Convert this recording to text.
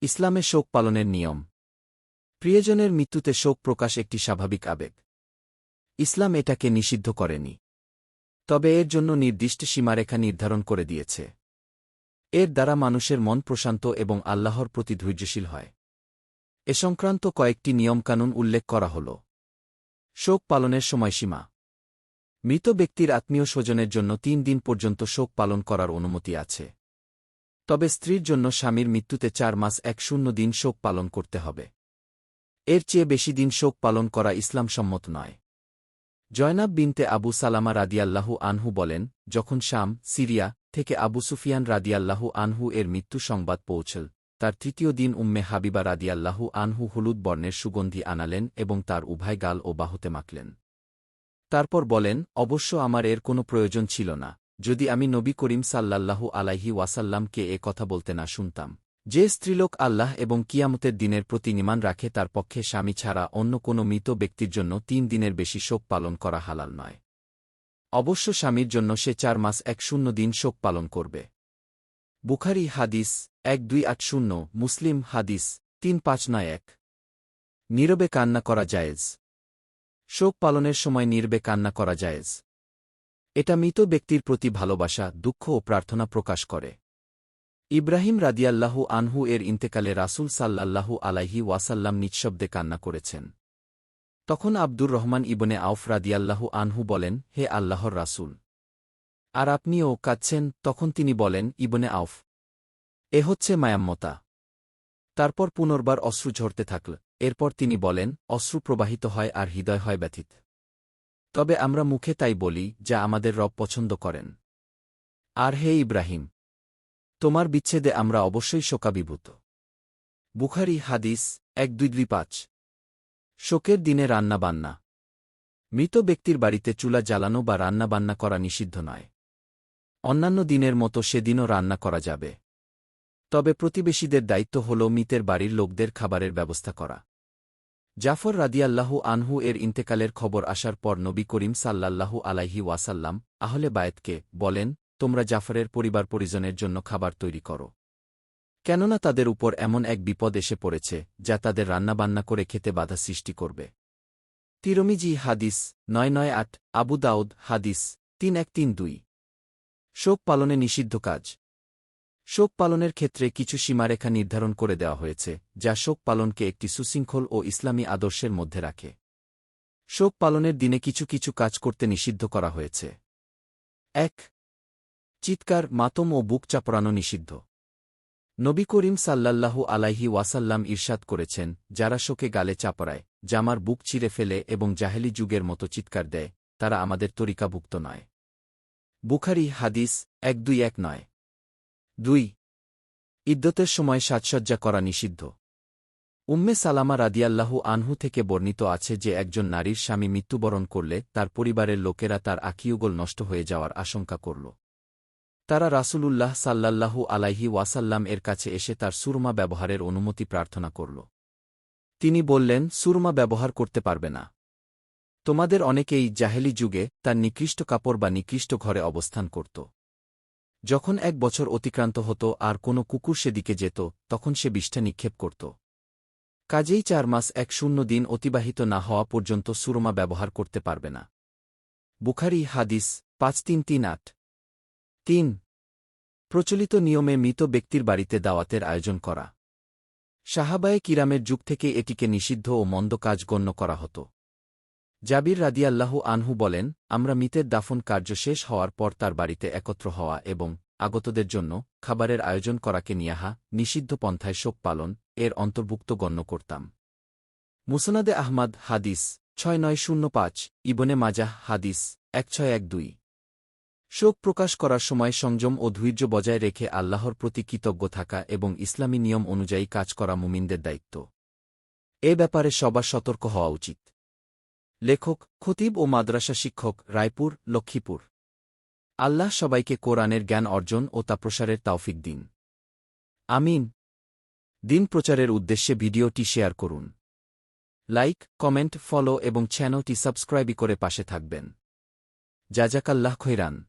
ইসলামে শোক পালনের নিয়ম। প্রিয়জনের মৃত্যুতে শোক প্রকাশ একটি স্বাভাবিক আবেগ। ইসলাম এটাকে নিষিদ্ধ করেনি। তবে এর জন্য নির্দিষ্ট সীমারেখা নির্ধারণ করে দিয়েছে। এর দ্বারা মানুষের মন প্রশান্ত এবং আল্লাহর প্রতি ধৈর্যশীল হয়। এ সংক্রান্ত কয়েকটি নিয়মকানুন উল্লেখ করা হল। শোক পালনের সময়সীমা। মৃত ব্যক্তির আত্মীয় স্বজনের জন্য তিন দিন পর্যন্ত শোক পালন করার অনুমতি আছে। তবে স্ত্রীর জন্য স্বামীর মৃত্যুতে চার মাস এক শূন্য দিন শোক পালন করতে হবে। এর চেয়ে বেশি দিন শোক পালন করা ইসলাম সম্মত নয়। জয়নাব বিনতে আবু সালামা রাদিয়াল্লাহু আনহু বলেন, যখন শাম, সিরিয়া থেকে আবু সুফিয়ান রাদিয়াল্লাহু আনহু এর মৃত্যু সংবাদ পৌঁছল, তার তৃতীয় দিন উম্মে হাবিবা রাদিয়াল্লাহু আনহু হলুদ বর্ণের সুগন্ধি আনালেন এবং তার উভয় গাল ও বাহুতে মাখলেন। তারপর বলেন, অবশ্য আমার এর কোনো প্রয়োজন ছিল না। যদি আমি নবী করিম সাল্লাল্লাহু আলাইহি ওয়াসাল্লামকে এ কথা বলতে না শুনতাম। যে স্ত্রীলোক আল্লাহ এবং কিয়ামতের দিনের প্রতি নিমান রাখে তার পক্ষে স্বামী ছাড়া অন্য কোনো মৃত ব্যক্তির জন্য তিন দিনের বেশি শোক পালন করা হালাল নয়। অবশ্য স্বামীর জন্য সে চার মাস এক শূন্য দিন শোক পালন করবে। বুখারি হাদিস এক দুই আট শূন্য, মুসলিম হাদিস তিন পাঁচ নয় এক। নীরবে কান্না করা জায়েজ। শোক পালনের সময় নীরবে কান্না করা জায়েজ। এটা মৃত ব্যক্তির প্রতি ভালোবাসা, দুঃখ ও প্রার্থনা প্রকাশ করে। ইব্রাহিম রাদিয়াল্লাহু আনহু এর ইন্তেকালে রাসুল সাল্লাল্লাহু আলাইহি ওয়াসাল্লাম নিঃশব্দে কান্না করেছেন। তখন আব্দুর রহমান ইবনে আউফ রাদিয়াল্লাহু আনহু বলেন, হে আল্লাহর রাসুল! আর আপনিও কাঁদছেন? তখন তিনি বলেন, ইবনে আউফ, এ হচ্ছে মায়াম্মতা। তারপর পুনর্বার অশ্রু ঝরতে থাকল। এরপর তিনি বলেন, অশ্রু প্রবাহিত হয় আর হৃদয় হয় ব্যথিত। তবে আমরা মুখে তাই বলি, যা আমাদের রব পছন্দ করেন। আর হে ইব্রাহিম, তোমার বিচ্ছেদে আমরা অবশ্যই শোকাবিভূত। বুখারি হাদিস, এক দুই দুই পাঁচ। শোকের দিনে রান্নাবান্না। মৃত ব্যক্তির বাড়িতে চুলা জ্বালানো বা রান্নাবান্না করা নিষিদ্ধ নয়। অন্যান্য দিনের মতো সেদিনও রান্না করা যাবে। তবে প্রতিবেশীদের দায়িত্ব হল মৃতের বাড়ির লোকদের খাবারের ব্যবস্থা করা। জাফর রাদিয়াল্লাহু আনহু এর ইন্তেকালের খবর আসার পর নবী করিম সাল্লাল্লাহু আলাইহি ওয়াসাল্লাম, আহলে বায়েতকে বলেন, তোমরা জাফরের পরিবার পরিজনের জন্য খাবার তৈরি করো। কেননা তাদের উপর এমন এক বিপদ এসে পড়েছে, যা তাদের রান্নাবান্না করে খেতে বাধা সৃষ্টি করবে। তিরমিজি হাদিস নয় নয় আট, আবু দাউদ হাদিস তিন এক তিন দুই। শোক পালনে নিষিদ্ধ কাজ। শোক পালনের ক্ষেত্রে কিছু সীমারেখা নির্ধারণ করে দেওয়া হয়েছে, যা শোক পালনকে একটি সুশৃঙ্খল ও ইসলামী আদর্শের মধ্যে রাখে। শোক পালনের দিনে কিছু কিছু কাজ করতে নিষিদ্ধ করা হয়েছে। এক, চিৎকার, মাতম ও বুক চাপড়ানো নিষিদ্ধ। নবী করিম সাল্লাল্লাহু আলাইহি ওয়াসাল্লাম ইরশাদ করেছেন, যারা শোকে গালে চাপড়ায়, জামার বুক চিরে ফেলে এবং জাহেলি যুগের মতো চিৎকার দেয়, তারা আমাদের তরিকাভুক্ত নয়। বুখারি হাদিস এক দুই এক নয়। দুই, ইদ্যতের সময় সাজসজ্জা করা নিষিদ্ধ। উম্মে সালামা রাদিয়াল্লাহু আনহু থেকে বর্ণিত আছে যে একজন নারীর স্বামী মৃত্যুবরণ করলে তার পরিবারের লোকেরা তার আখিউগোল নষ্ট হয়ে যাওয়ার আশঙ্কা করল। তারা রাসূলুল্লাহ সাল্লাল্লাহু আলাইহি ওয়াসাল্লাম এর কাছে এসে তার সুরমা ব্যবহারের অনুমতি প্রার্থনা করল। তিনি বললেন, সুরমা ব্যবহার করতে পারবে না। তোমাদের অনেকেই জাহেলি যুগে তার নিকৃষ্ট কাপড় বা নিকৃষ্ট ঘরে অবস্থান করত। যখন এক বছর অতিক্রান্ত হতো আর কোনো কুকুর সেদিকে যেত, তখন সে বিষ্ঠা নিক্ষেপ করত। কাজেই চার মাস এক শূন্য দিন অতিবাহিত না হওয়া পর্যন্ত সুরমা ব্যবহার করতে পারবে না। বুখারি, হাদিস, পাঁচ তিন তিন আট। তিন। প্রচলিত নিয়মে মৃত ব্যক্তির বাড়িতে দাওয়াতের আয়োজন করা। সাহাবায়ে কিরামের যুগ থেকে এটিকে নিষিদ্ধ ও মন্দ কাজ গণ্য করা হতো। জাবির রাদিয়াল্লাহু আনহু বলেন, আমরা মিতের দাফন কার্য শেষ হওয়ার পর তার বাড়িতে একত্র হওয়া এবং আগতদের জন্য খাবারের আয়োজন করাকে নিয়াহা, নিষিদ্ধ পন্থায় শোক পালন, এর অন্তর্ভুক্ত গণ্য করতাম। মুসনাদে আহমাদ, হাদিস, ছয় নয় শূন্য পাঁচ, ইবনে মাজাহ, হাদিস, এক ছয় এক দুই। শোক প্রকাশ করার সময় সংযম ও ধৈর্য বজায় রেখে আল্লাহর প্রতি কৃতজ্ঞ থাকা এবং ইসলামী নিয়ম অনুযায়ী কাজ করা মুমিনদের দায়িত্ব। এ ব্যাপারে সবার সতর্ক হওয়া উচিত। লেখক, খতিব ও মাদ্রাসা শিক্ষক, রায়পুর, লক্ষ্মীপুর। আল্লাহ সবাইকে কোরআনের জ্ঞান অর্জন ও তা প্রসারের তাওফিক দিন। আমিন। দিন প্রচারের উদ্দেশ্যে ভিডিওটি শেয়ার করুন। লাইক, কমেন্ট, ফলো এবং চ্যানেলটি সাবস্ক্রাইবই করে পাশে থাকবেন। জাজাকাল্লাহ খৈরান।